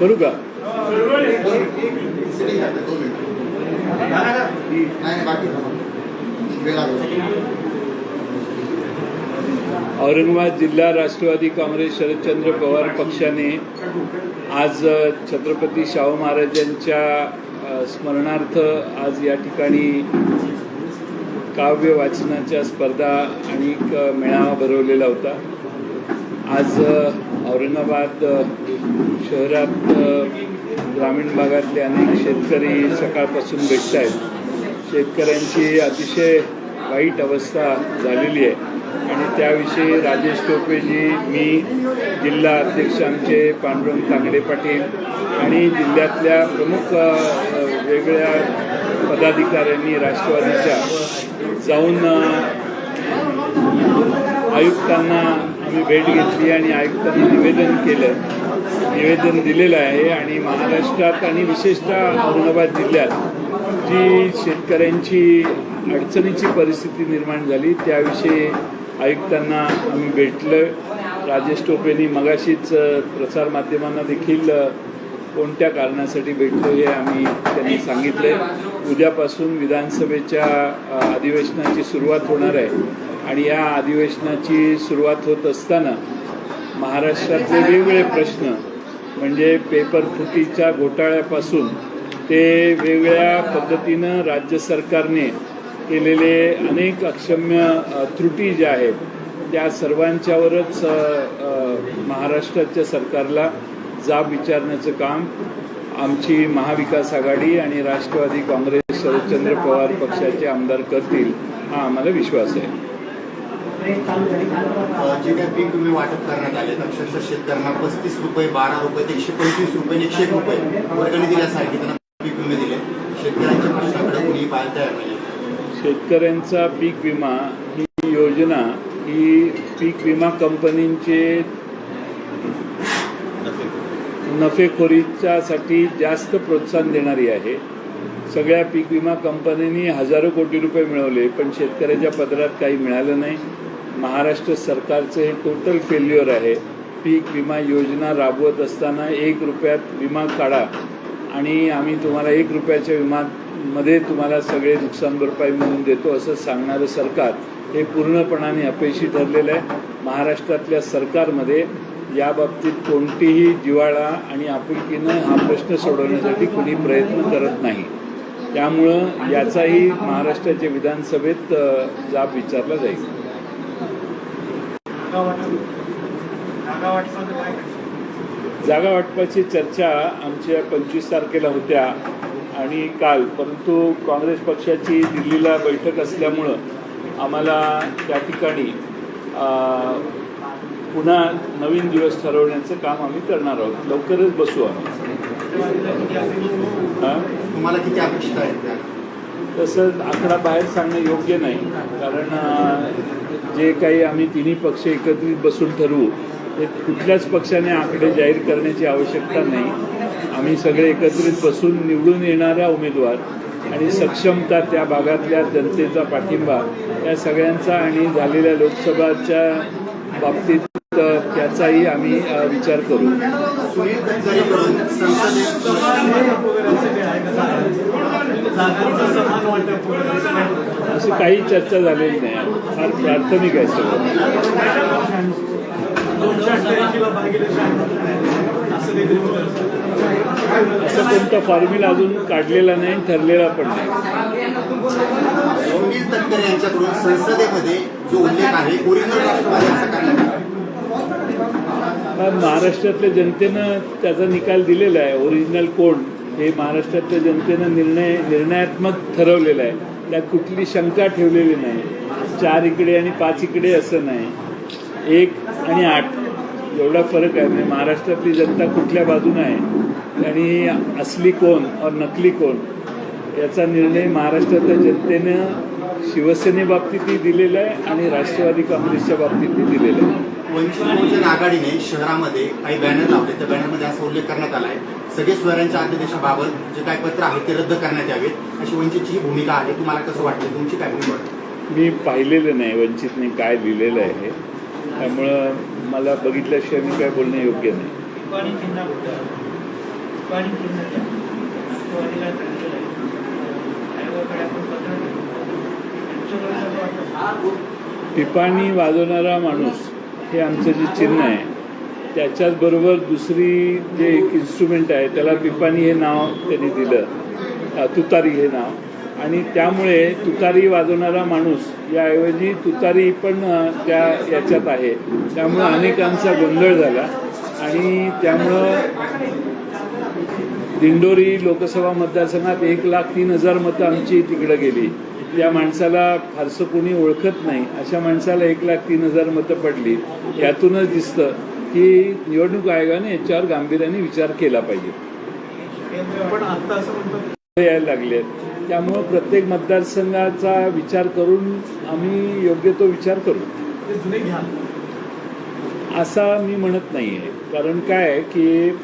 करू का औरंगाबाद जिल्हा राष्ट्रवादी काँग्रेस शरदचंद्र पवार पक्षाने आज छत्रपती शाहू महाराजांच्या स्मरणार्थ आज या ठिकाणी काव्य वाचनाच्या स्पर्धा आणि मेळावा भरवलेला होता. आज औरंगाबाद शहरात ग्रामीण भागातले अनेक शेतकरी सकाळपासून भेटत आहेत. शेतकऱ्यांची अतिशय वाईट अवस्था झालेली आहे. आणि त्याविषयी राजेश टोपेजी मी जिल्हा अध्यक्ष आमचे पांडुरंग तांगडे पाटील आणि जिल्ह्यातल्या प्रमुख वेगळ्या पदाधिकाऱ्यांनी राष्ट्रवादीच्या जाऊन आयुक्तांना मी भेट घेतली आणि आयुक्तांना निवेदन केलं. निवेदन दिलेलं आहे आणि महाराष्ट्रात आणि विशेषतः औरंगाबाद जिल्ह्यात जी शेतकऱ्यांची अडचणीची परिस्थिती निर्माण झाली त्याविषयी आयुक्तांना आम्ही भेटलं. राजेश टोपेंनी मगाशीच प्रसारमाध्यमांना देखील कोणत्या कारणासाठी भेटलो हे आम्ही त्यांनी सांगितलं उद्यापासून विधानसभेच्या अधिवेशनाची सुरुवात होणार आहे. आणि या अधिवेशनाची सुरुवात होत असताना महाराष्ट्रातले वेगवेगळे प्रश्न म्हणजे पेपर फुटीच्या घोटाळ्यापासून ते वेगळ्या पद्धतीनं राज्य सरकारने केलेले अनेक अक्षम्य त्रुटी ज्या आहेत त्या सर्वांच्यावरच महाराष्ट्राच्या सरकारला जाब विचारण्याचं काम आमची महाविकास आघाडी आणि राष्ट्रवादी काँग्रेस शरदचंद्र पवार पक्षाचे आमदार करतील हा आम्हाला विश्वास आहे. जे काही पीक तुम्ही वाटप करण्यात आले अक्षरशः शेतकऱ्यांना पस्तीस रुपये बारा रुपये एकशे पंचवीस रुपये एकशे एक रुपये वर्गणी दिल्यासारखी त्यांना पीक विमे दिले. शेतकऱ्यांच्या प्रश्नाकडे कुणी पाहायला तयार नाही शेतकऱ्यांचा पीक विमा ही योजना ही पीक विमा कंपनींचे नफेखोरीच्यासाठी जास्त प्रोत्साहन देणारी आहे. सगळ्या पीक विमा कंपन्यांनी हजारो कोटी रुपये मिळवले पण शेतकऱ्याच्या पदरात काही मिळालं नाही. महाराष्ट्र सरकारचं हे टोटल फेल्युअर आहे. पीक विमा योजना राबवत असताना एक रुपयात विमा काढा आणि आम्ही तुम्हाला एक रुपयाच्या विमामध्ये तुम्हाला सगळे नुकसान भरपाई मिळवून देतो असं सांगणारं सरकार हे पूर्णपणाने अपयशी ठरलेलं आहे. महाराष्ट्रातल्या सरकारमध्ये याबाबतीत कोणतीही जिव्हाळा आणि आपुलकीनं हा प्रश्न सोडवण्यासाठी कुणी प्रयत्न करत नाही. त्यामुळं याचाही महाराष्ट्राच्या विधानसभेत जाब विचारला जाईल. जागा वाटपाची चर्चा आमच्या पंचवीस तारखेला होत्या आणि काल परंतु काँग्रेस पक्षाची दिल्लीला बैठक असल्यामुळं आम्हाला त्या ठिकाणी पुन्हा नवीन दिवस ठरवण्याचं काम आम्ही करणार आहोत. लवकरच बसू आम्ही. तुम्हाला किती अपेक्षित आहेत त्या? तसं आकडा बाहेर सांगणं योग्य नाही कारण जे काही आम्ही तिन्ही पक्ष एकत्रित बसून ठरवू ते कुठल्याच पक्षाने आकडे जाहीर करण्याची आवश्यकता नाही. आम्ही सगळे एकत्रित बसून निवडून येणाऱ्या उमेदवार आणि सक्षमता त्या भागातल्या जनतेचा पाठिंबा या सगळ्यांचा आणि झालेल्या लोकसभाच्या बाबतीत त्याचाही आम्ही विचार करू. असं अशी काही चर्चा झालेली नाही. फार प्राथमिक आहे सगळं. असं कोणता फॉर्म्युला अजून काढलेला नाही ठरलेला पण नाही. सुनील तटकरे यांच्याकडून संसदेमध्ये जो उल्लेख आहे ओरिजिनल करण्यात महाराष्ट्रातल्या जनतेनं त्याचा निकाल दिलेला आहे. ओरिजिनल कोण? हे महाराष्ट्रातल्या जनतेनं निर्णय निर्णयात्मक ठरवलेलं आहे. त्यात कुठली शंका ठेवलेली नाही. चार इकडे आणि पाच इकडे असं नाही. एक आणि आठ. एवढा फरक आहे. म्हणजे महाराष्ट्रातली जनता कुठल्या बाजून आहे? आणि असली कोण और नकली कोण? याचा निर्णय महाराष्ट्रातल्या जनतेनं शिवसेनेबाबतीतही दिलेला आहे आणि राष्ट्रवादी काँग्रेसच्या बाबतीतही दिलेला आहे. वंचित आघाडीने शहरामध्ये काही बॅनर लावले. त्या बॅनरमध्ये असा उल्लेख करण्यात आलाय. सगळे स्वरांच्या अध्यादेशाबाबत जे काही पत्र आहेत ते रद्द करण्यात यावेत. अशी वंचितची भूमिका आहे. तुम्हाला कसं वाटतं? तुमची काय भूमिका? मी पाहिलेलं नाही वंचितने काय लिहिलेलं आहे. त्यामुळं मला बघितल्याशिवाय मी काय बोलणं योग्य नाही. पिपाणी वाजवणारा माणूस हे आमचं जे चिन्ह आहे त्याच्याच बरोबर दुसरी जे एक इन्स्ट्रुमेंट आहे त्याला पिपाणी हे नाव त्यांनी दिलं. तुतारी हे नाव. आणि त्यामुळे तुतारी वाजवणारा माणूस याऐवजी तुतारी पण त्या याच्यात आहे. त्यामुळं अनेकांचा गोंधळ झाला. आणि त्यामुळं दिंडोरी लोकसभा मतदारसंघात एक लाख तीन हजार मतं आमची तिकडं गेली. त्या माणसाला फारसं कोणी ओळखत नाही. अशा माणसाला एक लाख तीन हजार मतं पडली. यातूनच दिसतं की निवडणूक आयोगाने याच्यावर गांभीर्याने विचार केला पाहिजे. पण आता असं यायला लागले त्यामुळं प्रत्येक मतदारसंघाचा विचार करून आम्ही योग्य तो विचार करू. असा मी म्हणत नाही आहे कारण काय आहे की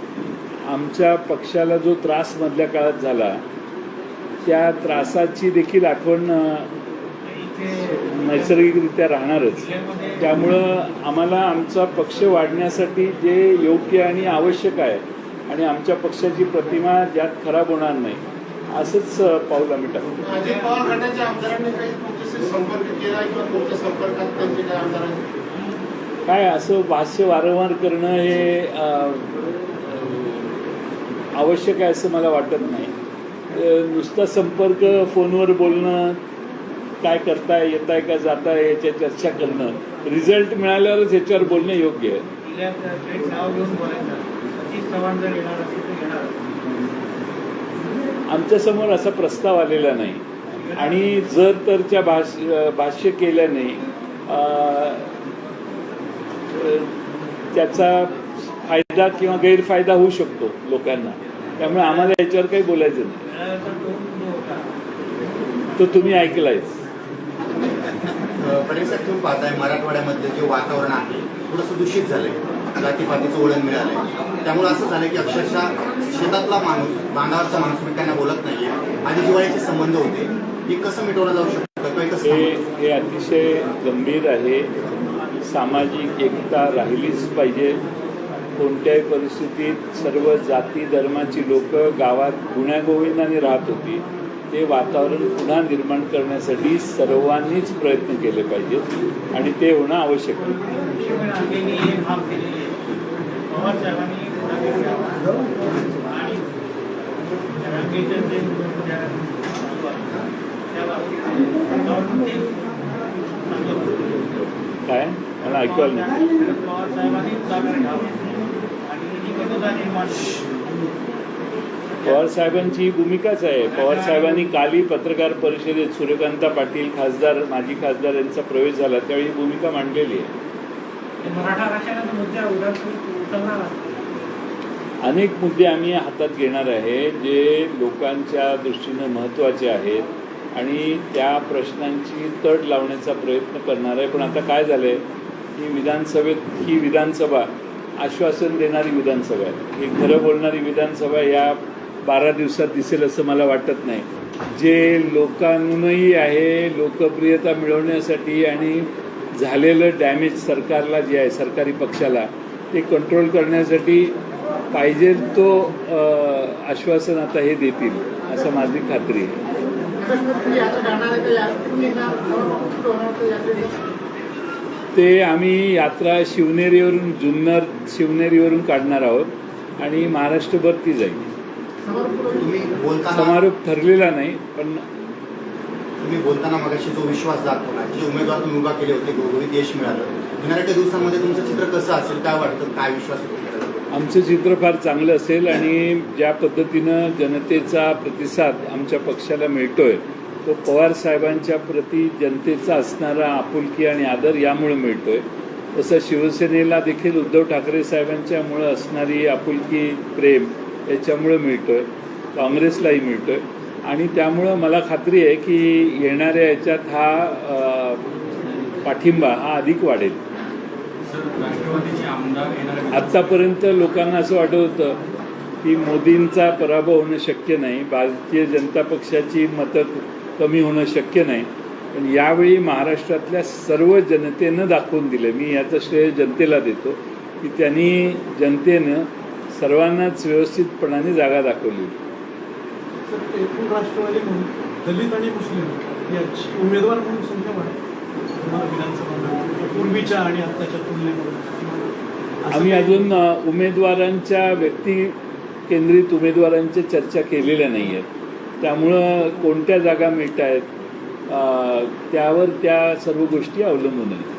आमच्या पक्षाला जो त्रास मधल्या काळात झाला त्या त्रासाची देखील आठवण नैसर्गिकरित्या राहणारच. त्यामुळं आम्हाला आमचा पक्ष वाढण्यासाठी जे योग्य आणि आवश्यक आहे आणि आमच्या पक्षाची प्रतिमा ज्यात खराब होणार नाही असंच पाऊल आम्ही टाकू अजित पवार गटाच्या आमदारांनी काही तुमच्याशी संपर्क केला किंवा तुमच्या संपर्कात त्यांचे काही आमदारांनी काय असं भाष्य वारंवार करणं हे अ, आवश्यक आहे असं मला वाटत नाही. अ, नुसता संपर्क फोनवर बोलणं काय करताय येताय का जाताय याच्या चर्चा करणं रिझल्ट मिळाल्यावरच याच्यावर बोलणं योग्य आहे. जिल्ह्यात थेट नाव घेऊन बोलायचं. सतीश चव्हाण जर येणार असेल आमच्यासमोर असा प्रस्ताव आलेला नाही. आणि जर तरच्या भाष भाष्य केल्याने त्याचा फायदा किंवा गैरफायदा होऊ शकतो लोकांना. त्यामुळे आम्हाला याच्यावर काही बोलायचं नाही. तो तुम्ही ऐकलायच पटेल तुम्ही पाहताय जे वातावरण आहे थोडंसं दूषित झालंय. जातीपातीचं वळण मिळालंय. त्यामुळे असं झालं की अक्षरशः शेतातला माणूस बांधावरचा माणूस एकमेकांना बोलत नाहीये. आधी जिवाळ्याचे संबंध होते. हे कसं मिटवलं जाऊ शकतं? हे हे? हे अतिशय गंभीर आहे. सामाजिक एकता राहिलीच पाहिजे. कोणत्याही परिस्थितीत सर्व जाती धर्माची लोक गावात गुण्यागोविंदाने राहत होती. ते वातावरण पुन्हा निर्माण करण्यासाठी सर्वांनीच प्रयत्न केले पाहिजेत. आणि ते होणं आवश्यक आहे शिवसेना रांगेंनी एक हाक केलेली आहे पवार साहेबांनी पुढाकार घ्यावा आणि रांगेचं जे काय? मला ऐकवायला नाही. पवार साहेबांनी पवार साहेबांची भूमिकाच आहे. पवार साहेबांनी काली पत्रकार परिषदेत सूर्यकांता पाटील खासदार माजी खासदार यांचा प्रवेश झाला. त्यावेळी भूमिका मांडलेली आहे. मराठा आरक्षणाचा मुद्दा उडा उचलणार आहे. अनेक मुद्दे आम्ही हातात घेणार आहे जे लोकांच्या दृष्टीनं महत्त्वाचे आहेत आणि त्या प्रश्नांची तड लावण्याचा प्रयत्न करणार आहे. पण आता काय झालं आहे की विधानसभेत ही विधानसभा आश्वासन देणारी विधानसभा आहे. ही खरं बोलणारी विधानसभा या बारा दिवसात दिसेल असं मला वाटत नाही. जे लोकांनही आहे लोकप्रियता मिळवण्यासाठी आणि झालेलं डॅमेज सरकारला जे आहे सरकारी पक्षाला ते कंट्रोल करण्यासाठी पाहिजे तो आश्वासन आता हे देतील असं माझी खात्री आहे. ते आम्ही यात्रा शिवनेरीवरून जुन्नर शिवनेरीवरून काढणार आहोत आणि महाराष्ट्रभर ती जाईल. समारोप ठरलेला नाही पण तुम्ही बोलताना मगाशी जो विश्वास दाखवला जे उमेदवार तुम्ही उभा केले होते गुळगुळीत यश मिळालं. येणाऱ्या काही दिवसांमध्ये तुमचं चित्र कसं असेल काय वाटतं काय विश्वास आमचं चित्र फार चांगलं असेल आणि ज्या पद्धतीनं जनतेचा प्रतिसाद आमच्या पक्षाला मिळतोय तो पवार साहेबांच्या प्रती जनतेचा असणारा आपुलकी आणि आदर यामुळे मिळतोय. तसं शिवसेनेला देखील उद्धव ठाकरे साहेबांच्यामुळं असणारी आपुलकी प्रेम याच्यामुळे मिळतोय काँग्रेसलाही मिळतोय. आणि त्यामुळं मला खात्री आहे की येणाऱ्या याच्यात हा पाठिंबा हा अधिक वाढेल. आत्तापर्यंत लोकांना असं वाटत होतं की मोदींचा पराभव होणं शक्य नाही भारतीय जनता पक्षाची मतं कमी होणं शक्य नाही. पण यावेळी महाराष्ट्रातल्या सर्व जनतेनं दाखवून दिलं. मी याचं श्रेय जनतेला देतो की त्यांनी जनतेनं सर्वांनाच व्यवस्थितपणाने जागा दाखवली. एकूण राष्ट्रवादी दलित आणि मुस्लिम उमेदवार म्हणून संख्या वाढ विधानसभा पूर्वीच्या आणि आत्ताच्या तुलनेमध्ये. आम्ही अजून उमेदवारांच्या व्यक्ती केंद्रित उमेदवारांच्या चर्चा केलेल्या नाही आहेत त्यामुळं कोणत्या जागा मिळत आहेत त्यावर त्या सर्व गोष्टी अवलंबून आहेत?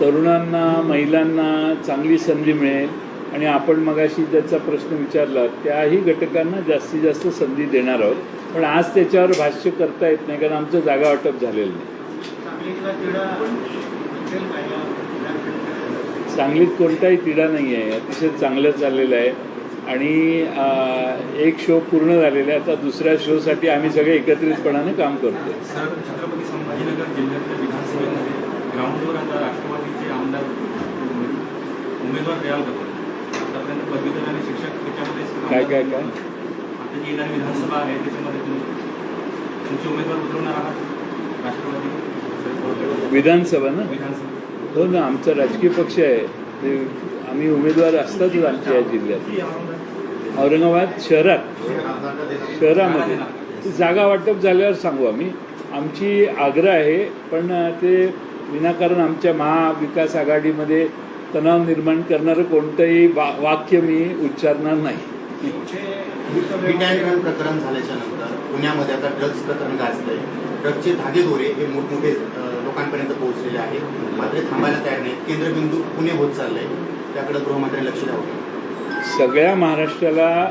तरुणांना महिलांना चांगली संधी मिळेल. आणि आपण मगाशी ज्याचा प्रश्न विचारला त्याही घटकांना जास्तीत जास्त संधी देणार आहोत. पण आज त्याच्यावर भाष्य करता येत नाही कारण आमचं जागा वाटप झालेलं नाही. सांगलीत कोणताही तिढा नाही आहे अतिशय चांगलं चाललेलं आहे. आणि एक शो पूर्ण झालेला आहे. आता दुसऱ्या शोसाठी आम्ही सगळे एकत्रितपणाने काम करतो सर छत्रपती संभाजीनगर जिल्ह्यातल्या विधानसभेमध्ये ग्राउंडवर आता राष्ट्रवादीचे आमदार उमेदवार तयार करतात आतापर्यंत पदवीधर आणि शिक्षक त्याच्यामध्ये काय काय काय? आता जी येणारी विधानसभा आहे त्याच्यामध्ये तुम्ही तुमचे उमेदवार उतरवणार आहात राष्ट्रवादी? विधानसभा ना? हो ना आमचा राजकीय पक्ष आहे. ते आम्ही उमेदवार असतातच आमच्या या जिल्ह्यात. औरंगाबाद शहरात. शहरामध्ये. जागा वाटप झाल्यावर सांगू आम्ही. आमची आग्रह आहे पण ते विनाकारण आमच्या महाविकास आघाडीमध्ये तणाव निर्माण करणारं कोणतंही वा वाक्य मी उच्चारणार नाही. प्रकरण झाल्याच्यानंतर पुण्यामध्ये आता ड्रग्ज प्रकरण गाजतंय. ड्रग्जचे धागेदोरे हे मोठमोठे लोकांपर्यंत पोहोचलेले आहेत मात्र थांबायला तयार नाही. केंद्रबिंदू पुणे होत चाललंय. त्याकडे गृहमंत्री लक्ष द्यावं. सगळ्या महाराष्ट्राला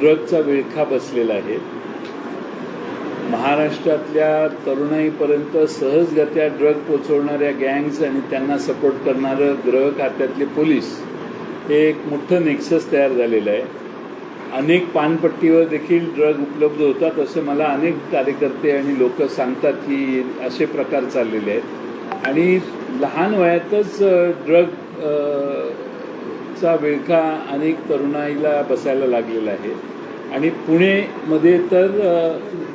ड्रगचा विळखा बसलेला आहे. महाराष्ट्रातल्या तरुणाईपर्यंत सहजगत्या ड्रग पोचवणाऱ्या गँग्स आणि त्यांना सपोर्ट करणारं ग्रह खात्यातले पोलीस हे एक मोठं नेक्सस तयार झालेलं आहे. अनेक पानपट्टीवर देखील ड्रग उपलब्ध होतात असं मला अनेक कार्यकर्ते आणि लोक सांगतात की असे प्रकार चाललेले आहेत. आणि लहान वयातच ड्रग चा विळखा अनेक तरुणाईला बसायला लागलेला आहे. आणि पुणेमध्ये तर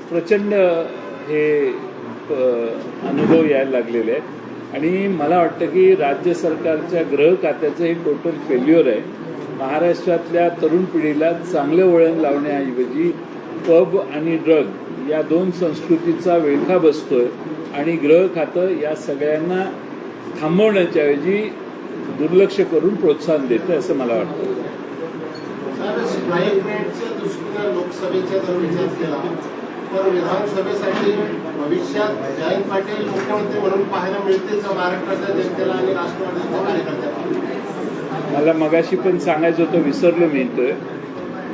प्रचंड हे अनुभव यायला लागलेले आहेत. आणि मला वाटतं की राज्य सरकारच्या गृह खात्याचं हे टोटल फेल्युअर आहे. महाराष्ट्रातल्या तरुण पिढीला चांगलं वळण लावण्याऐवजी पब आणि ड्रग या दोन संस्कृतीचा विळखा बसतोय आणि ग्रह खातं या सगळ्यांना थांबवण्याच्या ऐवजी दुर्लक्ष करून प्रोत्साहन देतं असं मला वाटतं. विधानसभेसाठी भविष्यात जयंत पाटील मुख्यमंत्री म्हणून पाहायला मिळते महाराष्ट्राच्या जनतेला आणि राष्ट्रवादीच्या कार्यकर्त्यांना? मला मगाशी पण सांगायचं होतं विसरलो मी तर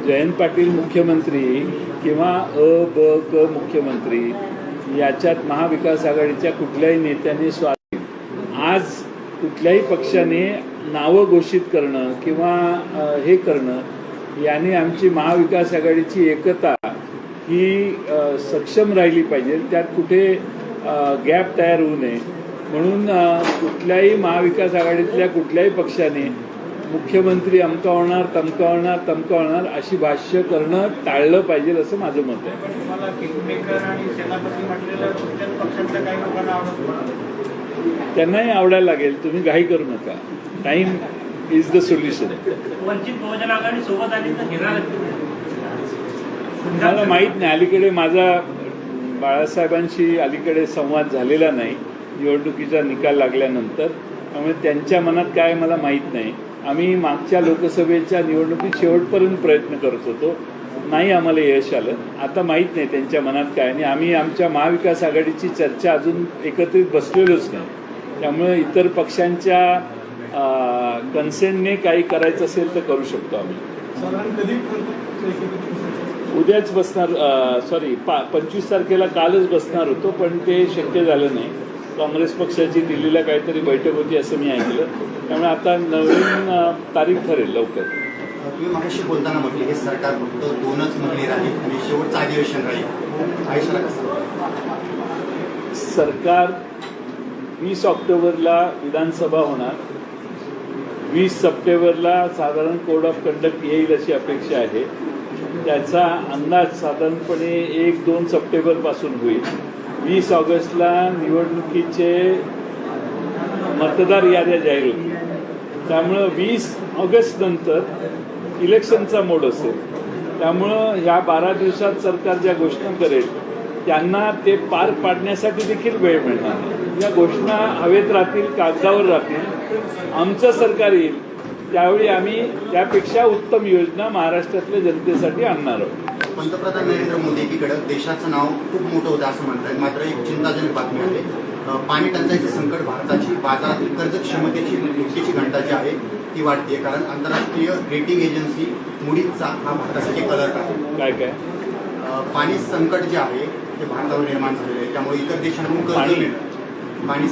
जयंत पाटील मुख्यमंत्री किंवा अ ब क मुख्यमंत्री याच्यात महाविकास आघाडीच्या कुठल्याही नेत्याने स्वाद आज कुठल्याही पक्षाने नावं घोषित करणं किंवा हे करणं याने आमची महाविकास आघाडीची एकता ही सक्षम राहिली पाहिजे. त्यात कुठे गॅप तयार होऊ नये. म्हणून कुठल्याही महाविकास आघाडीतल्या कुठल्याही पक्षाने मुख्यमंत्री अमका होणार तमका होणार तमका होणार अशी भाष्य करणं टाळलं पाहिजे असं माझं मत आहे. त्यांनाही आवडायला लागेल तुम्ही घाई करू नका. Time is the solution Vanchit Bahujan Aghadi सोबत आली तर घेणार मला माहीत नाही अलीकडे माझा बाळासाहेबांशी अलीकडे संवाद झालेला नाही. निवडणुकीचा निकाल लागल्यानंतर. त्यामुळे त्यांच्या मनात काय मला माहीत नाही. आम्ही मागच्या लोकसभेच्या निवडणुकीत शेवटपर्यंत प्रयत्न करत होतो. नाही आम्हाला यश आलं. आता माहीत नाही त्यांच्या मनात काय आणि आम्ही आमच्या महाविकास आघाडीची चर्चा अजून एकत्रित बसलेलोच नाही. त्यामुळे इतर पक्षांच्या कन्सेंटने काही करायचं असेल तर करू शकतो आम्ही? उद्याच बसणार सॉरी पा पंचवीस तारखेला कालच बसणार होतो पण ते शक्य झालं नाही. काँग्रेस पक्षाची दिल्लीला काहीतरी बैठक होती असं मी ऐकलं. त्यामुळे आता नवीन तारीख ठरेल लवकर. तुम्ही बोलताना म्हटले हे सरकार फक्त दोनच महिने राहील आणि शेवटचं अधिवेशन राहील. आयुष्याला कसं सरकार वीस ऑक्टोबरला विधानसभा होणार. वीस सप्टेंबरला साधारण कोड ऑफ कंडक्ट येईल अशी अपेक्षा आहे. त्याचा अंदाज साधारणपणे एक दोन सप्टेंबरपासून होईल. वीस ऑगस्टला निवडणुकीचे मतदार याद्या जाहीर होतील. त्यामुळं वीस ऑगस्ट नंतर इलेक्शनचा मोड असेल. त्यामुळं ह्या बारा दिवसात सरकार ज्या घोषणा करेल त्यांना ते पार पाडण्यासाठी देखील वेळ मिळणार. या घोषणा हवेत राहतील कागदावर राहतील आमचं सरकार येईल त्यावेळी आम्ही त्यापेक्षा उत्तम योजना महाराष्ट्रातल्या जनतेसाठी आणणार आहोत. पंतप्रधान नरेंद्र मोदी एकीकडे देशाचं नाव खूप मोठं होतं असं म्हणतात मात्र एक चिंताजनक बातमी आहे. पाणी टंचाईचे संकट भारताची बाजारातील कर्ज क्षमतेची धोक्याची घंटा जी आहे ती वाढते कारण आंतरराष्ट्रीय रेटिंग एजन्सी मुडीजचा हा भारतासाठी एक अलर्ट आहे. काय काय? पाणी संकट जे आहे ते भारतावर निर्माण झालेलं आहे. त्यामुळे इतर देशांकडून कर्ज? मिळणं पाणी.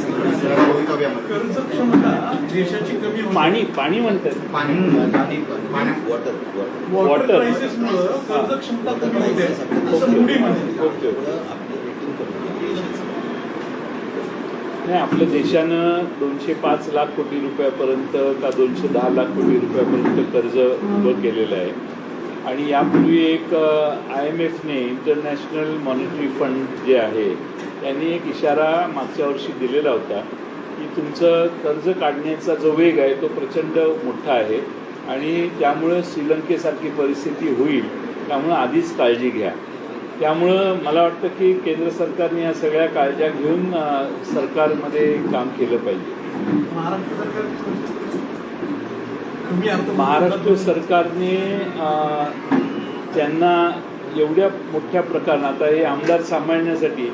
पाणी पाणी म्हणतात. पाणी. वॉटर नाही आपल्या देशानं दोनशे पाच लाख कोटी रुपयापर्यंत का दोनशे दहा लाख कोटी रुपयापर्यंत कर्ज उभं केलेलं आहे. आणि यापूर्वी एक आय एम एफने इंटरनॅशनल मॉनिटरी फंड जे आहे त्यांनी एक इशारा मागच्या वर्षी दिलेला होता की तुमचं कर्ज काढण्याचा जो वेग आहे तो प्रचंड मोठा आहे आणि त्यामुळं श्रीलंकेसारखी परिस्थिती होईल त्यामुळं आधीच काळजी घ्या. त्यामुळं मला वाटतं की केंद्र सरकारने या सगळ्या काळज्या घेऊन सरकारमध्ये काम केलं पाहिजे. महाराष्ट्र सरकारने त्यांना एवढ्या मोठ्या प्रकरणात आता हे आमदार सांभाळण्यासाठी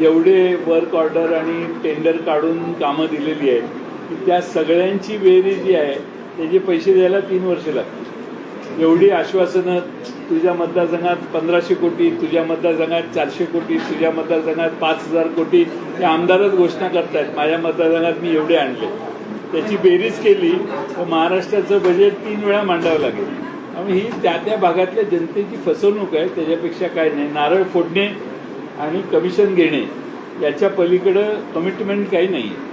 एवढे वर्क ऑर्डर आणि टेंडर काढून कामं दिलेली आहेत की त्या सगळ्यांची बेरीज जी आहे त्याचे पैसे द्यायला तीन वर्षे लागतील. एवढी आश्वासनं तुझ्या मतदारसंघात पंधराशे कोटी तुझ्या मतदारसंघात चारशे कोटी तुझ्या मतदारसंघात पाच हजार कोटी हे आमदारच घोषणा करतायत. माझ्या मतदारसंघात मी एवढे आणले. त्याची बेरीज केली तर महाराष्ट्राचं बजेट तीन वेळा मांडावं लागेल. त्यामुळे ही त्या त्या भागातल्या जनतेची फसवणूक आहे त्याच्यापेक्षा काय नाही. नारळ फोडणे आणि कमिशन घेणे याच्या पलीकडं कमिटमेंट काही नाही आहे